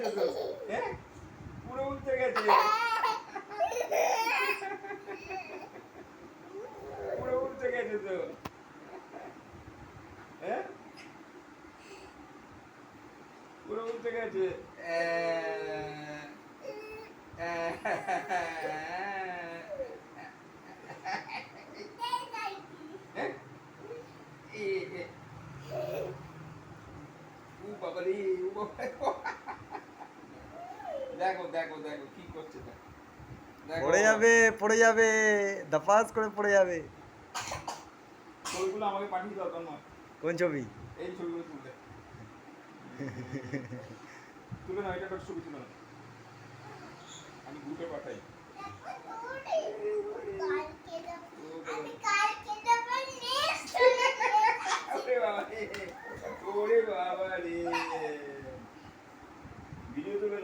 গেছে হ্যাঁ পুরো উঠতে গেছে পুরো উঠতে গেছে তো হ্যাঁ পুরো উঠতে গেছে বাবা রে বাবা দেখো দেখো দেখো কি করছে দেখো দেখো। পড়ে যাবে পড়ে যাবে দাপাস করে পড়ে যাবে ছবিগুলো আমাকে পাঠিয়ে দাও তোমার কোন ছবি এই ছবিগুলো তুলতে তুলে না এটা একটা ছবি তুলে না আমি গ্রুপে পাঠাই ওরে বাবা